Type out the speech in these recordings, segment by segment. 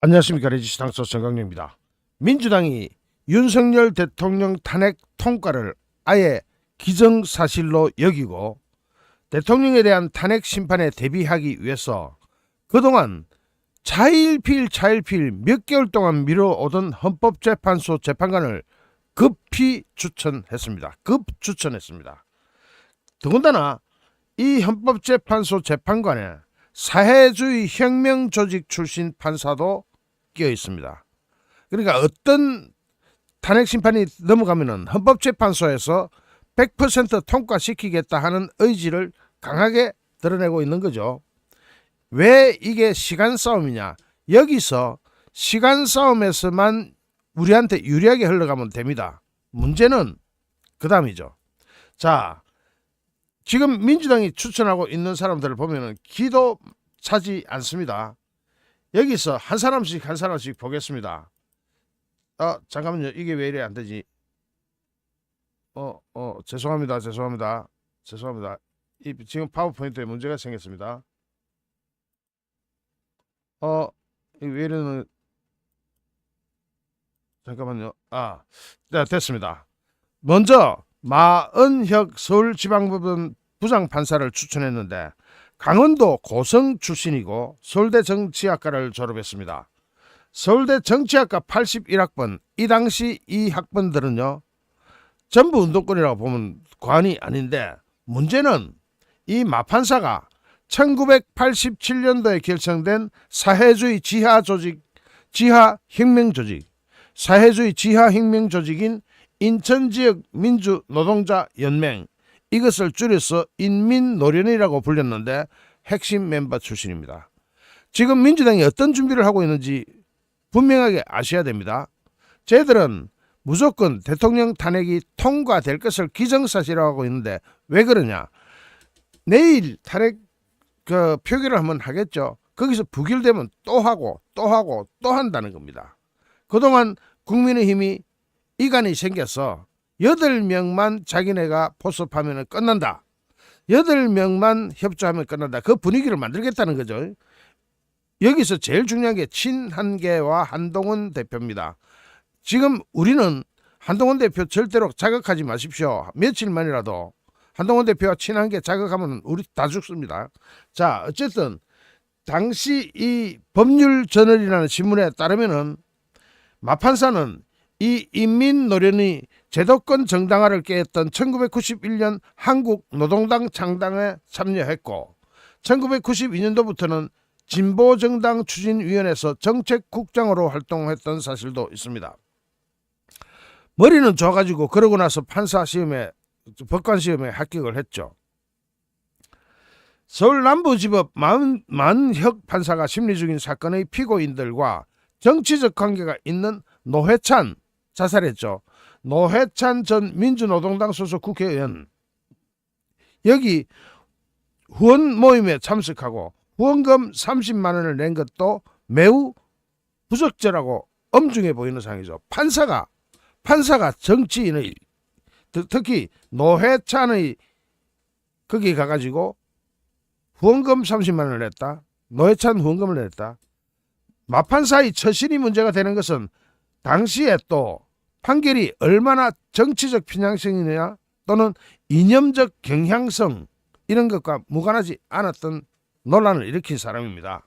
안녕하십니까 레지스탕소 정강래입니다. 민주당이 윤석열 대통령 탄핵 통과를 아예 기정사실로 여기고 대통령에 대한 탄핵 심판에 대비하기 위해서 그동안 차일필 차일필 몇 개월 동안 미뤄오던 헌법재판소 재판관을 급히 추천했습니다. 급 추천했습니다. 더군다나 이 헌법재판소 재판관에 사회주의 혁명 조직 출신 판사도 끼어 있습니다. 그러니까 어떤 탄핵 심판이 넘어가면은 헌법재판소에서 100% 통과시키겠다 하는 의지를 강하게 드러내고 있는 거죠. 왜 이게 시간 싸움이냐? 여기서 시간 싸움에서만 우리한테 유리하게 흘러가면 됩니다. 문제는 그 다음이죠. 자, 지금 민주당이 추천하고 있는 사람들을 보면은 기도 차지 않습니다. 여기서 한 사람씩 한 사람씩 보겠습니다. 아 잠깐만요. 이게 왜 이래 안 되지? 어, 어, 죄송합니다. 죄송합니다. 죄송합니다. 이 지금 파워포인트에 문제가 생겼습니다. 어, 왜 이러는 잠깐만요. 아, 네, 됐습니다. 먼저 마은혁 서울지방법원 부장판사를 추천했는데 강원도 고성 출신이고 서울대 정치학과를 졸업했습니다. 서울대 정치학과 81학번 이 당시 이 학번들은요 전부 운동권이라고 보면 과언이 아닌데 문제는 이 마판사가 1987년도에 결성된 사회주의 지하 조직 지하 혁명 조직 사회주의 지하 혁명 조직인 인천 지역 민주 노동자 연맹 이것을 줄여서 인민노련이라고 불렸는데 핵심 멤버 출신입니다. 지금 민주당이 어떤 준비를 하고 있는지 분명하게 아셔야 됩니다. 쟤들은 무조건 대통령 탄핵이 통과될 것을 기정사실화하고 하고 있는데 왜 그러냐? 내일 탄핵 그 표결을 한번 하겠죠. 거기서 부결되면 또 하고 또 하고 또 한다는 겁니다. 그동안 국민의힘이 이간이 생겨서 여덟 명만 자기네가 포섭하면 끝난다. 여덟 명만 협조하면 끝난다. 그 분위기를 만들겠다는 거죠. 여기서 제일 중요한 게 친한계와 한동훈 대표입니다. 지금 우리는 한동훈 대표 절대로 자극하지 마십시오. 며칠만이라도 한동훈 대표와 친한계 자극하면 우리 다 죽습니다. 자, 어쨌든 당시 이 법률 저널이라는 신문에 따르면은 마판사는 이 인민 노련이 제도권 정당화를 깨했던 1991년 한국 노동당 창당에 참여했고 1992년도부터는 진보정당 추진위원회에서 정책국장으로 활동했던 사실도 있습니다. 머리는 좋아가지고 그러고 나서 판사 시험에 법관 시험에 합격을 했죠. 서울 남부지법 만, 만혁 판사가 심리 중인 사건의 피고인들과 정치적 관계가 있는 노회찬 자살했죠. 노회찬 전 민주노동당 소속 국회의원 여기 후원 모임에 참석하고 후원금 30만 원을 낸 것도 매우 부적절하고 엄중해 보이는 상황이죠. 판사가 판사가 정치인의 특- 특히 노회찬의 거기 가가지고 후원금 30만 원을 냈다. 노회찬 후원금을 냈다. 마판사의 처신이 문제가 되는 것은 당시에 또 판결이 얼마나 정치적 편향성이냐 또는 이념적 경향성 이런 것과 무관하지 않았던 논란을 일으킨 사람입니다.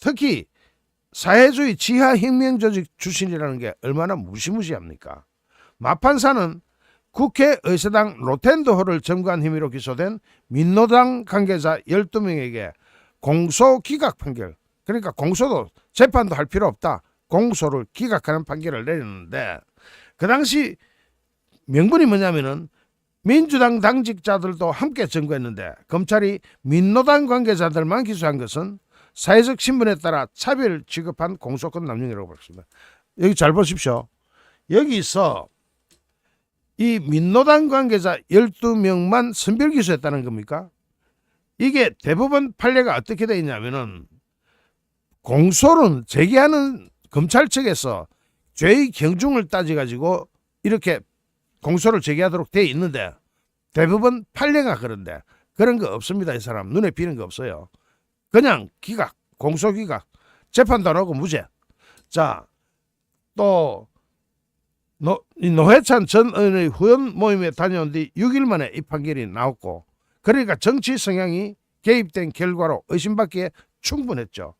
특히 사회주의 지하 혁명 조직 출신이라는 게 얼마나 무시무시합니까? 마판사는 국회 의사당 로텐더홀을 점거한 혐의로 기소된 민노당 관계자 12명에게 공소 기각 판결 그러니까 공소도 재판도 할 필요 없다. 공소를 기각하는 판결을 내렸는데 그 당시 명분이 뭐냐면은 민주당 당직자들도 함께 증거했는데 검찰이 민노당 관계자들만 기소한 것은 사회적 신분에 따라 차별 취급한 공소권 남용이라고 봤습니다. 여기 잘 보십시오. 여기서 이 민노당 관계자 12명만 선별 기소했다는 겁니까? 이게 대법원 판례가 어떻게 되어 있냐면은 공소는 제기하는 검찰 측에서 죄의 경중을 따져 가지고 이렇게 공소를 제기하도록 돼 있는데 대부분 판례가 그런데 그런 거 없습니다 이 사람 눈에 비는 거 없어요 그냥 기각 공소 기각 재판도 안 하고 무죄. 자, 또 노, 이 노회찬 전 의원의 후원 모임에 다녀온 뒤 6일 만에 이 판결이 나왔고 그러니까 정치 성향이 개입된 결과로 의심받기에 충분했죠.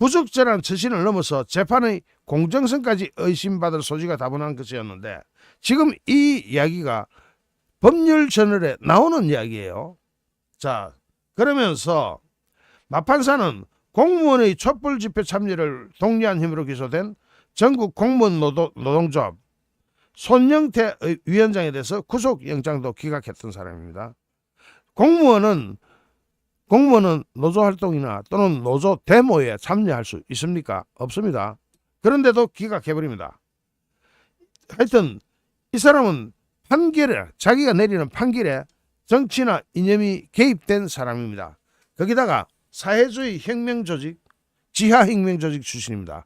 부적절한 처신을 넘어서 재판의 공정성까지 의심받을 소지가 다분한 것이었는데 지금 이 이야기가 법률 저널에 나오는 이야기예요. 자, 그러면서 마판사는 공무원의 촛불 집회 참여를 독려한 힘으로 기소된 전국 공무원 노동, 노동조합 손영태 의- 위원장에 대해서 구속영장도 기각했던 사람입니다. 공무원은 공무원은 노조 활동이나 또는 노조 데모에 참여할 수 있습니까? 없습니다. 그런데도 기각해버립니다. 하여튼 이 사람은 판결에 자기가 내리는 판결에 정치나 이념이 개입된 사람입니다. 거기다가 사회주의 혁명 조직, 지하 혁명 조직 출신입니다.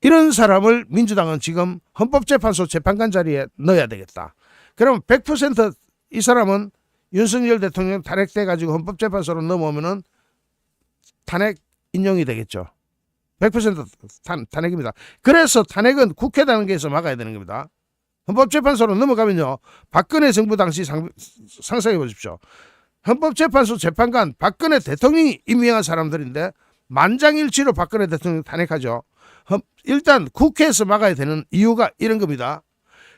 이런 사람을 민주당은 지금 헌법재판소 재판관 자리에 넣어야 되겠다. 그럼 100%이 사람은 윤석열 대통령 탄핵돼 가지고 헌법재판소로 넘어오면은 탄핵 인용이 되겠죠. 100% 탄, 탄핵입니다. 그래서 탄핵은 국회 단계에서 막아야 되는 겁니다. 헌법재판소로 넘어가면요. 박근혜 정부 당시 상, 상상해 보십시오. 헌법재판소 재판관 박근혜 대통령이 임명한 사람들인데 만장일치로 박근혜 대통령 탄핵하죠. 헌- 일단 국회에서 막아야 되는 이유가 이런 겁니다.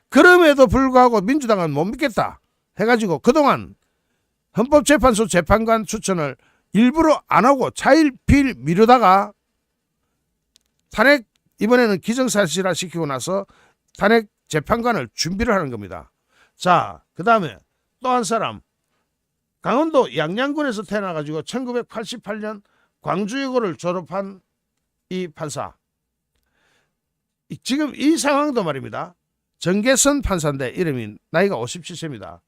그럼에도 불구하고 민주당은 못 믿겠다 해가지고 그동안 헌법재판소 재판관 추천을 일부러 안 하고 차일피일 미루다가 탄핵 이번에는 기정사실화 시키고 나서 탄핵 재판관을 준비를 하는 겁니다. 자, 그 다음에 또 한 사람 강원도 양양군에서 태어나가지고 1988년 광주여고를 졸업한 이 판사. 이- 지금 이 상황도 말입니다. 정계선 판사인데 이름이 나이가 57세입니다.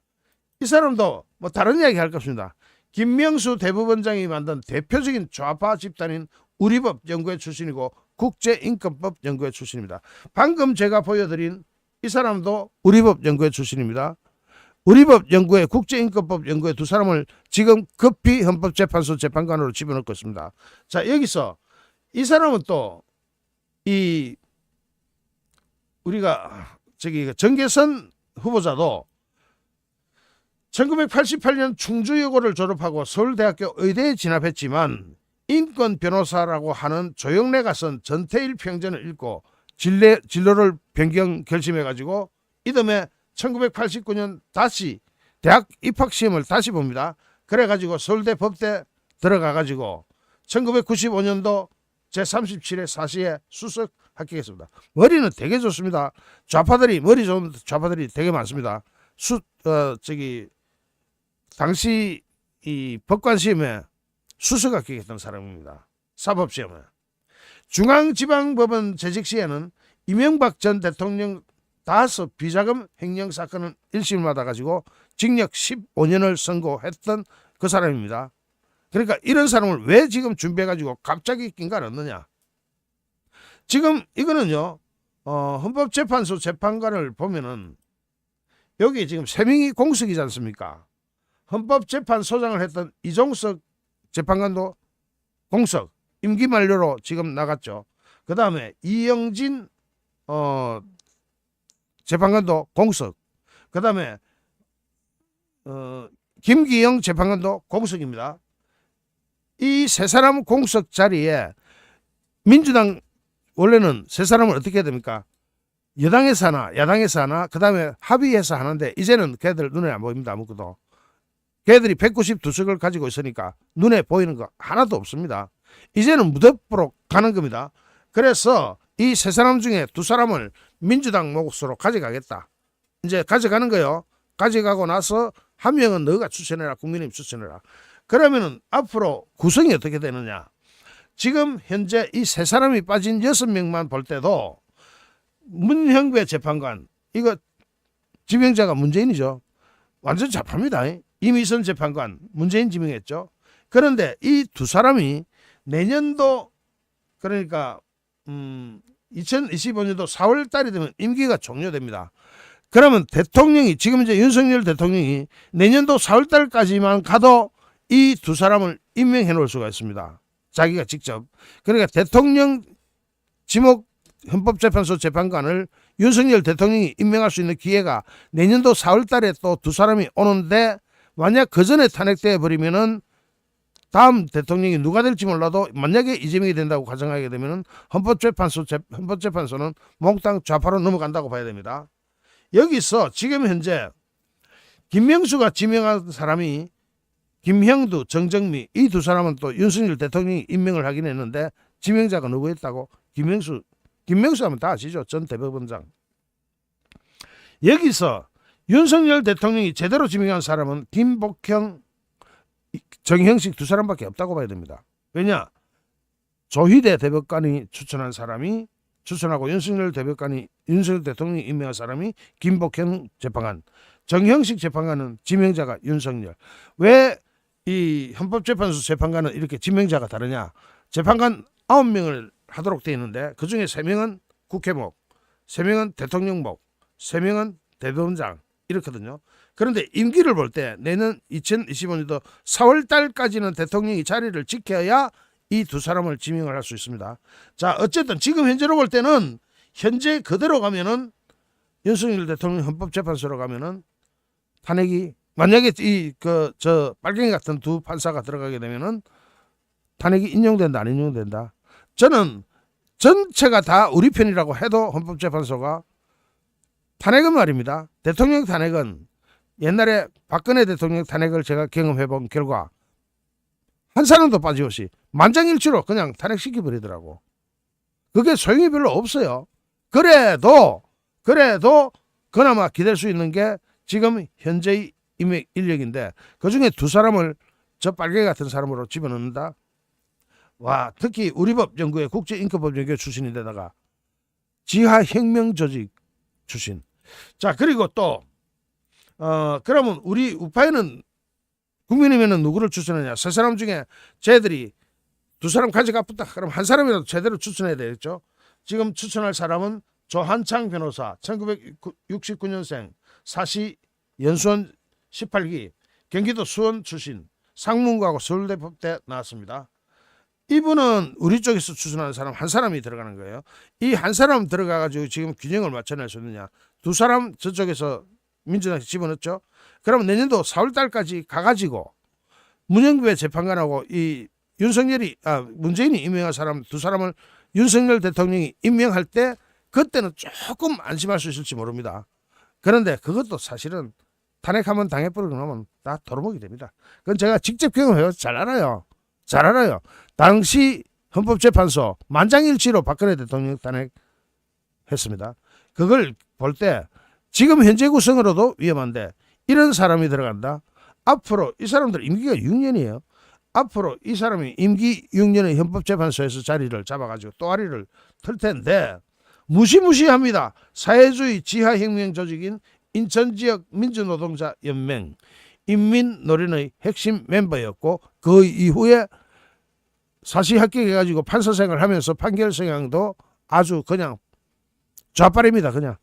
이 사람도 뭐 다른 이야기 할것 없습니다. 김명수 대법원장이 만든 대표적인 좌파 집단인 우리법 연구회 출신이고 국제인권법 연구회 출신입니다. 방금 제가 보여드린 이 사람도 우리법 연구회 출신입니다. 우리법 연구회 국제인권법 연구회 두 사람을 지금 급히 헌법재판소 재판관으로 집어넣고 있습니다. 자 여기서 이 사람은 또 이 우리가 저기 정계선 후보자도 1988년 충주여고를 졸업하고 서울대학교 의대에 진학했지만 인권 변호사라고 하는 조영래가 쓴 전태일 평전을 읽고 진례, 진로를 변경 결심해가지고 이듬해 1989년 다시 대학 입학 시험을 다시 봅니다. 그래가지고 서울대 법대 들어가가지고 1995년도 제37회 사시에 수석 합격했습니다. 머리는 되게 좋습니다. 좌파들이 머리 좋은 좌파들이 되게 많습니다. 수 어 저기 당시 이 법관 시험에 수석 합격했던 사람입니다. 사법 시험에 중앙지방법원 재직 시에는 이명박 전 대통령 다섯 비자금 횡령 사건을 1심을 받아가지고 징역 15년을 선고했던 그 사람입니다. 그러니까 이런 사람을 왜 지금 준비해가지고 갑자기 낀가 넣느냐? 지금 이거는요, 어, 헌법재판소 재판관을 보면은 여기 지금 세 명이 공석이지 않습니까? 헌법재판소장을 했던 이종석 재판관도 공석, 임기 만료로 지금 나갔죠. 그 다음에 이영진 어, 재판관도 공석. 그 다음에 어, 김기영 재판관도 공석입니다. 이 세 사람 공석 자리에 민주당 원래는 세 사람을 어떻게 해야 됩니까? 여당에서 하나, 야당에서 하나, 그 다음에 합의해서 하는데 이제는 걔들 눈에 안 보입니다. 아무것도. 걔들이 192석을 가지고 있으니까 눈에 보이는 거 하나도 없습니다. 이제는 무대포로 가는 겁니다. 그래서 이 세 사람 중에 두 사람을 민주당 몫으로 가져가겠다. 이제 가져가는 거요. 가져가고 나서 한 명은 너가 추천해라. 국민의힘 추천해라. 그러면은 앞으로 구성이 어떻게 되느냐. 지금 현재 이 세 사람이 빠진 여섯 명만 볼 때도 문형배 재판관 이거 지명자가 문재인이죠. 완전 잡합니다. 이미선 재판관 문재인 지명했죠. 그런데 이 두 사람이 내년도 그러니까 음 2025년도 4월 달이 되면 임기가 종료됩니다. 그러면 대통령이 지금 이제 윤석열 대통령이 내년도 4월 달까지만 가도 이 두 사람을 임명해 놓을 수가 있습니다. 자기가 직접. 그러니까 대통령 지목 헌법재판소 재판관을 윤석열 대통령이 임명할 수 있는 기회가 내년도 4월 달에 또 두 사람이 오는데 만약 그 전에 탄핵돼 버리면은 다음 대통령이 누가 될지 몰라도 만약에 이재명이 된다고 가정하게 되면은 헌법재판소 재, 헌법재판소는 몽땅 좌파로 넘어간다고 봐야 됩니다. 여기서 지금 현재 김명수가 지명한 사람이 김형두, 정정미 이 두 사람은 또 윤석열 대통령이 임명을 하긴 했는데 지명자가 누구였다고 김명수 김명수 하면 다 아시죠 전 대법원장 여기서 윤석열 대통령이 제대로 지명한 사람은 김복형 정형식 두 사람밖에 없다고 봐야 됩니다. 왜냐? 조희대 대법관이 추천한 사람이 추천하고 윤석열 대법관이 윤석열 대통령이 임명한 사람이 김복형 재판관. 정형식 재판관은 지명자가 윤석열. 왜 이 헌법재판소 재판관은 이렇게 지명자가 다르냐? 재판관 9명을 하도록 되어 있는데 그 중에 3명은 국회목, 3명은 대통령목, 3명은 대법원장 이렇거든요. 그런데 임기를 볼 때 내년 2025년도 4월 달까지는 대통령이 자리를 지켜야 이 두 사람을 지명을 할 수 있습니다. 자, 어쨌든 지금 현재로 볼 때는 현재 그대로 가면은 윤석열 대통령 헌법재판소로 가면은 탄핵이 만약에 이 그 저 빨갱이 같은 두 판사가 들어가게 되면은 탄핵이 인용된다 안 인용된다. 저는 전체가 다 우리 편이라고 해도 헌법재판소가 탄핵은 말입니다. 대통령 탄핵은 옛날에 박근혜 대통령 탄핵을 제가 경험해 본 결과 한 사람도 빠짐없이 만장일치로 그냥 탄핵시켜 버리더라고. 그게 소용이 별로 없어요. 그래도 그래도 그나마 기댈 수 있는 게 지금 현재의 임의 인력인데 그 중에 두 사람을 저 빨개 같은 사람으로 집어넣는다. 와 특히 우리법 연구회 국제인권법 연구회 출신인데다가 지하 혁명 조직 출신. 자 그리고 또 어, 그러면 우리 우파에는 국민의힘에는 누구를 추천하냐? 세 사람 중에 쟤들이 두 사람 가져가 붙다. 그럼 한 사람이라도 제대로 추천해야 되겠죠. 지금 추천할 사람은 조한창 변호사, 1969년생, 사시 연수원 18기, 경기도 수원 출신, 상문고하고 서울대법대 나왔습니다. 이분은 우리 쪽에서 추천하는 사람 한 사람이 들어가는 거예요. 이 한 사람 들어가 가지고 지금 균형을 맞춰낼 수 있느냐? 두 사람 저쪽에서 민주당에 집어넣죠. 그러면 내년도 4월 달까지 가 가지고 문영배 재판관하고 이 윤석열이 아 문재인이 임명한 사람 두 사람을 윤석열 대통령이 임명할 때 그때는 조금 안심할 수 있을지 모릅니다. 그런데 그것도 사실은 탄핵하면 당해버리고 나면 다 도루묵이 됩니다. 그건 제가 직접 경험해요. 잘 알아요. 잘 알아요. 당시 헌법재판소 만장일치로 박근혜 대통령 탄핵했습니다. 그걸 볼 때 지금 현재 구성으로도 위험한데 이런 사람이 들어간다. 앞으로 이 사람들 임기가 6년이에요. 앞으로 이 사람이 임기 6년의 헌법재판소에서 자리를 잡아가지고 또아리를 틀 텐데 무시무시합니다. 사회주의 지하혁명 조직인 인천지역 민주노동자 연맹 인민노련의 핵심 멤버였고 그 이후에 사시 합격해가지고 판사 생활을 하면서 판결 성향도 아주 그냥 좌빨입니다. 그냥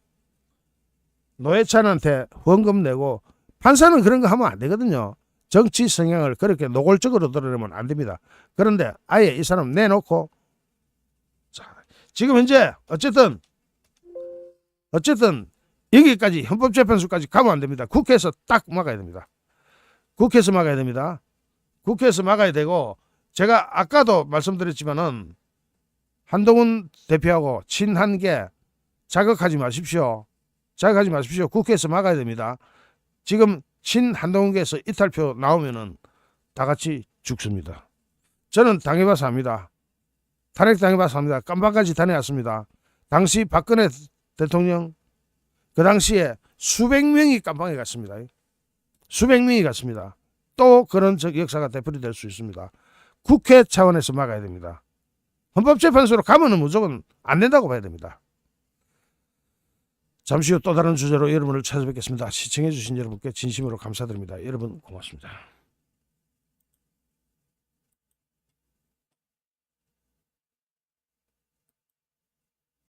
노회찬한테 후원금 내고 판사는 그런 거 하면 안 되거든요. 정치 성향을 그렇게 노골적으로 드러내면 안 됩니다. 그런데 아예 이 사람 내놓고 자 지금 현재 어쨌든 어쨌든 여기까지 헌법재판소까지 가면 안 됩니다. 국회에서 딱 막아야 됩니다. 국회에서 막아야 됩니다. 국회에서 막아야 되고 제가 아까도 말씀드렸지만은 한동훈 대표하고 친한계 자극하지 마십시오. 자극하지 마십시오. 국회에서 막아야 됩니다. 지금 친한동훈계에서 이탈표 나오면은 다 같이 죽습니다. 저는 당해봐서 합니다. 탄핵 당해봐서 합니다. 깜박까지 다녀왔습니다. 당시 박근혜 대통령 그 당시에 수백 명이 깜빵에 갔습니다. 수백 명이 갔습니다. 또 그런 적- 역사가 되풀이될 수 있습니다. 국회 차원에서 막아야 됩니다. 헌법재판소로 가면은 무조건 안 된다고 봐야 됩니다. 잠시 후 또 다른 주제로 여러분을 찾아뵙겠습니다. 시청해주신 여러분께 진심으로 감사드립니다. 여러분 고맙습니다.